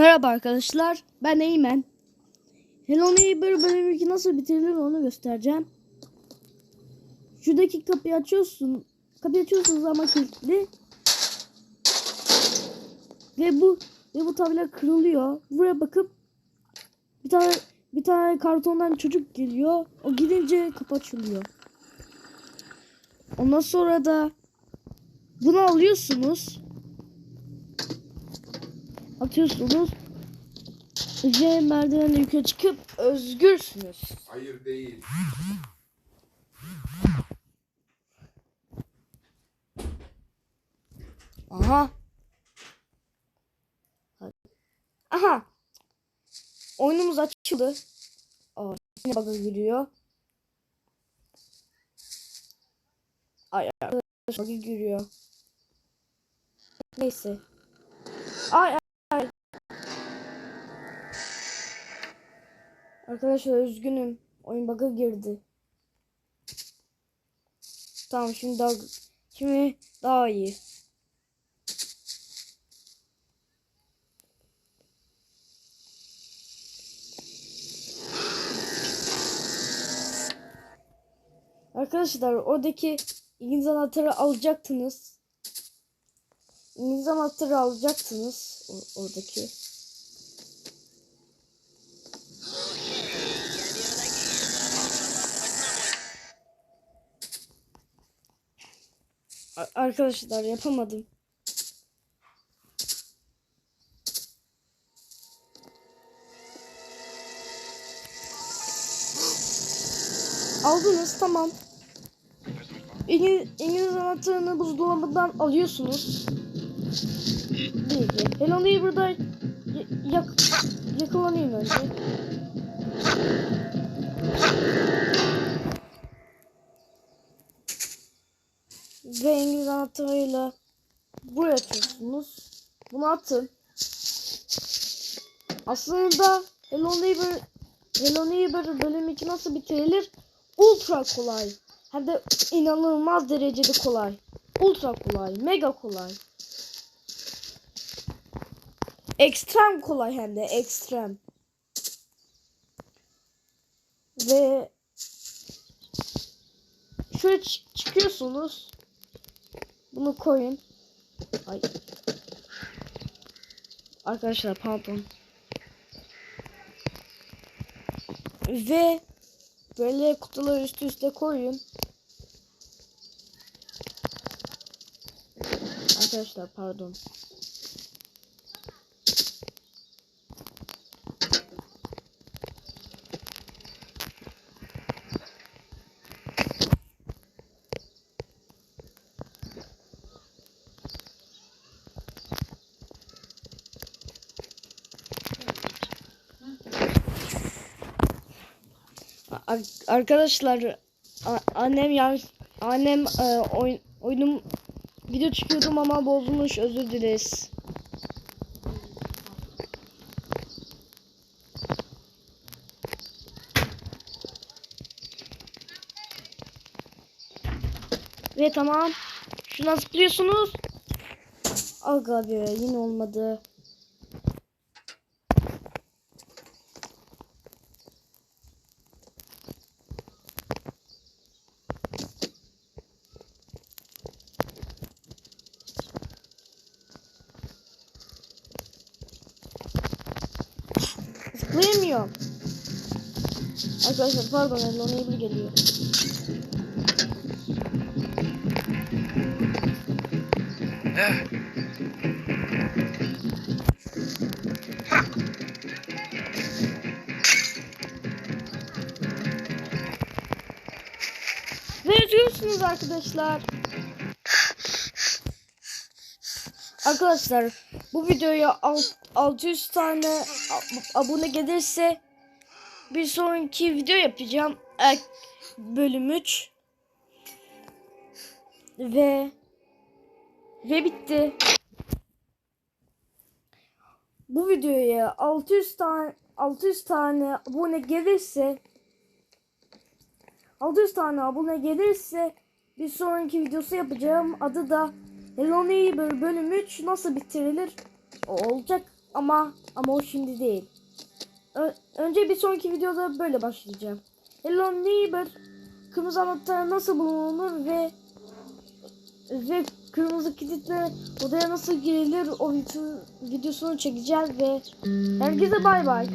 Merhaba arkadaşlar, ben Eymen. Hello Neighbor bölüm 2 nasıl bitirilir onu göstereceğim. Şuradaki kapıyı açıyorsun. Kapıyı açıyorsunuz ama kilitli. Ve bu ve bu tabela kırılıyor. Buraya bakıp bir tane bir tane kartondan çocuk geliyor. O gidince kapı açılıyor. Ondan sonra da bunu alıyorsunuz. Atıyorsunuz. Ve merdivenle yukarı çıkıp özgürsünüz. Hayır değil. Aha. Aha. Oyunumuz açıldı. Aa, yine bug'a giriyor. Ay arkadaş bug'a giriyor. Neyse. Ay Arkadaşlar üzgünüm. Oyun bug'a girdi. Tamam şimdi daha şimdi daha iyi. Arkadaşlar oradaki İngiliz anahtarı alacaktınız. İngiliz anahtarı alacaktınız oradaki. Arkadaşlar yapamadım. Aldınız tamam. İngiliz, İngiliz anahtarını buzdolabından alıyorsunuz. Bilgi. Burada y- yak yakalanayım önce. Ve İngiliz anahtarıyla buraya atıyorsunuz. Bunu atın. Aslında Hello Neighbor Hello Neighbor bölüm 2 nasıl bitirilir? Ultra kolay. Hem de inanılmaz derecede kolay. Ultra kolay. Mega kolay. Ekstrem kolay hem de ekstrem. Ve şöyle çı- çıkıyorsunuz. Bunu koyun. Ay. Arkadaşlar pardon. Ve böyle kutuları üst üste koyun. Arkadaşlar pardon. Arkadaşlar annem ya annem e, oyun oyunum video çıkıyordum ama bozulmuş özür dileriz. Ve tamam. Şuna zıplıyorsunuz. Aga be yine olmadı. Zıplayamıyorum. Arkadaşlar pardon Hello Neighbor geliyor. Ve üzgünsünüz arkadaşlar. Arkadaşlar bu videoya alt- 600 tane abone gelirse bir sonraki video yapacağım. Bölüm 3. Ve ve bitti. Bu videoya 600 tane 600 tane abone gelirse 600 tane abone gelirse bir sonraki videosu yapacağım. Adı da Hello Neighbor bölüm 3 nasıl bitirilir? O olacak. Ama ama o şimdi değil. Ö- önce bir sonraki videoda böyle başlayacağım. Hello Neighbor kırmızı anahtar nasıl bulunur ve ve kırmızı kilitle odaya nasıl girilir o video- videosunu çekeceğiz ve herkese bay bay.